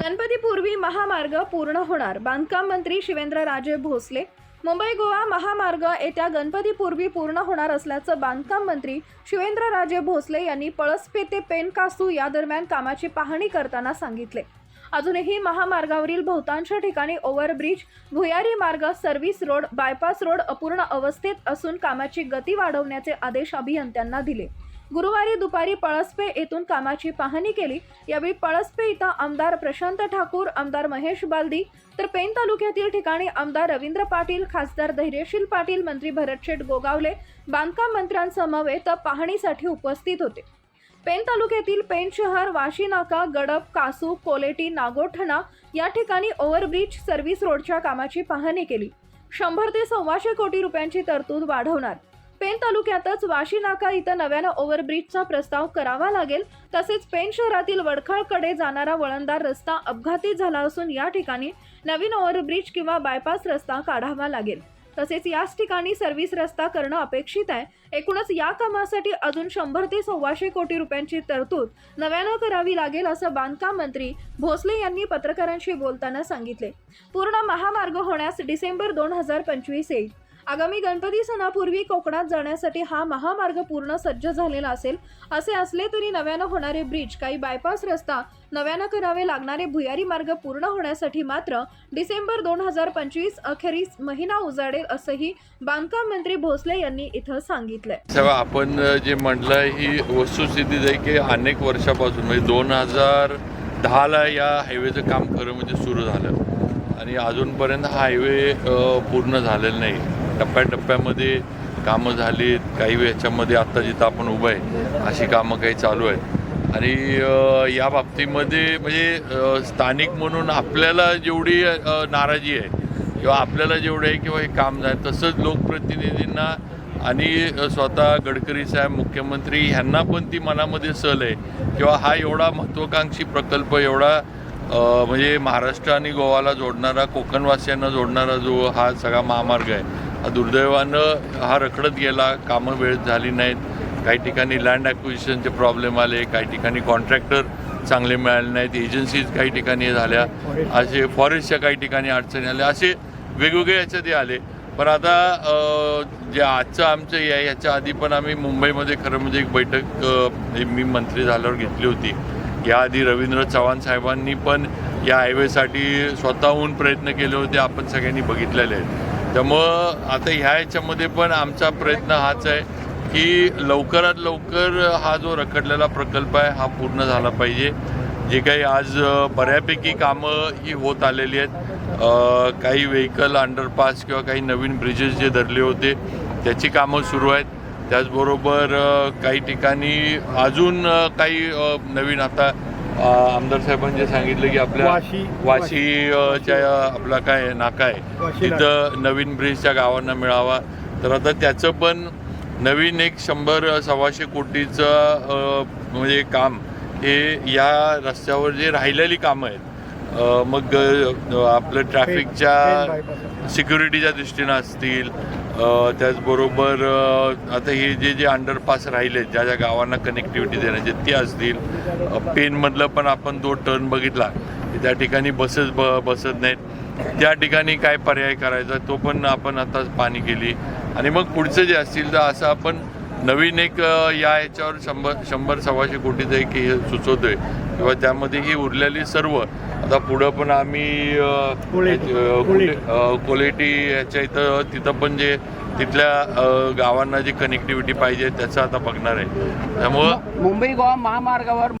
गणपतीपूर्वी महामार्ग पूर्ण होणार. बांधकाम मंत्री शिवेंद्रराजे भोसले. मुंबई गोवा महामार्ग येत्या गणपतीपूर्वी पूर्ण होणार असल्याचं बांधकाम मंत्री शिवेंद्रराजे भोसले यांनी पळसपे ते पेनकासू या दरम्यान कामाची पाहणी करताना सांगितले. अजूनही महामार्गावरील बहुतांश ठिकाणी ओव्हरब्रिज भुयारी मार्ग सर्व्हिस रोड बायपास रोड अपूर्ण अवस्थेत असून कामाची गती वाढवण्याचे आदेश अभियंत्यांना दिले. गुरुवारी दुपारी पळसपे येथून कामाची पाहणी केली. यावेळी पळसपे इथं आमदार प्रशांत ठाकूर आमदार महेश बालदी तर पेन तालुक्यातील ठिकाणी आमदार रवींद्र पाटील खासदार धैर्यशील पाटील मंत्री भरतशेठ गोगावले बांधकाम मंत्र्यांसमवेत पाहणीसाठी उपस्थित होते. पेन तालुक्यातील पेन शहर वाशी नाका गडप कासू कोलेटी नागोठणा या ठिकाणी ओव्हरब्रिज सर्व्हिस रोडच्या कामाची पाहणी केली. शंभर ते सव्वाशे कोटी रुपयांची तरतूद वाढवणार. पेन तालुक्यातच वाशी नाका इथं नव्यानं ओव्हरब्रिजचा प्रस्ताव करावा लागेल. तसेच पेन शहरातील वडखळकडे जाणारा वळणदार रस्ता अपघाती झाला असून या ठिकाणी नवीन ओव्हरब्रिज किंवा बायपास रस्ता काढावा लागेल. तसेच याच ठिकाणी सर्व्हिस रस्ता करणं अपेक्षित आहे. एकूणच या कामासाठी अजून शंभर ते सव्वाशे कोटी रुपयांची तरतूद नव्यानं करावी लागेल असं बांधकाम मंत्री भोसले यांनी पत्रकारांशी बोलताना सांगितले. पूर्ण महामार्ग होण्यास डिसेंबर दोन हजार पंचवीस येईल. आगामी गणपती सणापूर्वी कोकणात जाण्यासाठी हा महामार्ग पूर्ण सज्ज झालेला असेल असे असले तरी नव्यानं होणारे ब्रिज काही बायपास रस्ता नव्यानं करावे लागणारे भुयारी मार्ग पूर्ण होण्यासाठी मात्र डिसेंबर दोन हजार पंचवीस अखेरीस महिना उजाडेल असंही बांधकाम मंत्री भोसले यांनी इथं सांगितलंय. तेव्हा आपण जे म्हटलं ही वस्तुस्थिती आहे की अनेक वर्षापासून म्हणजे दोन हजार दहाला या हायवेचं काम खरं म्हणजे सुरू झालं. आणि अजूनपर्यंत हायवे पूर्ण झालेला नाही. टप्प्याटप्प्यामध्ये कामं झालीत काही याच्यामध्ये आत्ता जिथं आपण उभं आहे अशी कामं काही चालू आहेत. आणि या बाबतीमध्ये म्हणजे स्थानिक म्हणून आपल्याला जेवढी नाराजी आहे किंवा आपल्याला जेवढं आहे किंवा हे काम झालं तसंच लोकप्रतिनिधींना आणि स्वतः गडकरी साहेब मुख्यमंत्री ह्यांना पण ती मनामध्ये सल आहे. किंवा हा एवढा महत्त्वाकांक्षी प्रकल्प एवढा म्हणजे महाराष्ट्र आणि गोवाला जोडणारा कोकणवासियांना जोडणारा जो हा सगळा महामार्ग आहे दुर्दैवानं हा रखडत गेला कामं वेळेत झाली नाहीत. काही ठिकाणी लँड ॲक्विजिशनचे प्रॉब्लेम आले काही ठिकाणी कॉन्ट्रॅक्टर चांगले मिळाले नाहीत एजन्सीज काही ठिकाणी झाल्या असे फॉरेस्टच्या काही ठिकाणी अडचणी आल्या असे वेगवेगळे याच्यात हे आले. पण आता जे आजचं आमचं हे आहे याच्या आधी पण आम्ही मुंबईमध्ये खरं म्हणजे एक बैठक मी मंत्री झाल्यावर घेतली होती. याआधी रवींद्र चव्हाण साहेबांनी पण या हायवेसाठी स्वतःहून प्रयत्न केले होते आपण सगळ्यांनी बघितलेले आहेत. त्यामुळं आता ह्या याच्यामध्ये पण आमचा प्रयत्न हाच आहे की लवकरात लवकर हा जो रखडलेला प्रकल्प आहे हा पूर्ण झाला पाहिजे. जे काही आज बऱ्यापैकी कामं ही होत आलेली आहेत. काही व्हेकल अंडरपास किंवा काही नवीन ब्रिजेस जे धरले होते त्याची कामं सुरू आहेत. त्याचबरोबर काही ठिकाणी अजून काही नवीन आता आमदार साहेबांनी जे सांगितलं की आपल्या वाशी- वाशी अ, च्या आपला काय नाका आहे. तिथं नवीन ब्रिजच्या गावांना मिळावा. तर आता त्याचं पण नवीन एक शंभर सव्वाशे कोटीचं म्हणजे काम हे या रस्त्यावर जे राहिलेली कामं आहेत मग आपलं ट्रॅफिकच्या. सिक्युरिटीच्या दृष्टीनं असतील त्याचबरोबर आता हे जे जे अंडरपास राहिले ज्या ज्या गावांना कनेक्टिव्हिटी देण्याचे ते असतील पेनमधलं पण आपण तो टर्न बघितला की त्या ठिकाणी बसेस ब बसत नाहीत त्या ठिकाणी काय पर्याय करायचा तो पण आपण आता पाणी केली आणि मग पुढचं जे असतील तर असं आपण नवीन एक या याच्यावर शंभर शंभर सव्वाशे कोटीचं एक हे सुचवतोय. किंवा त्यामध्ये ही उरलेली सर्व आता पुढं पण आम्ही क्वालिटी याच्या इथं तिथं पण जे तिथल्या गावांना जी कनेक्टिव्हिटी पाहिजे त्याचं आता बघणार आहे. त्यामुळं मुंबई गोवा महामार्गावर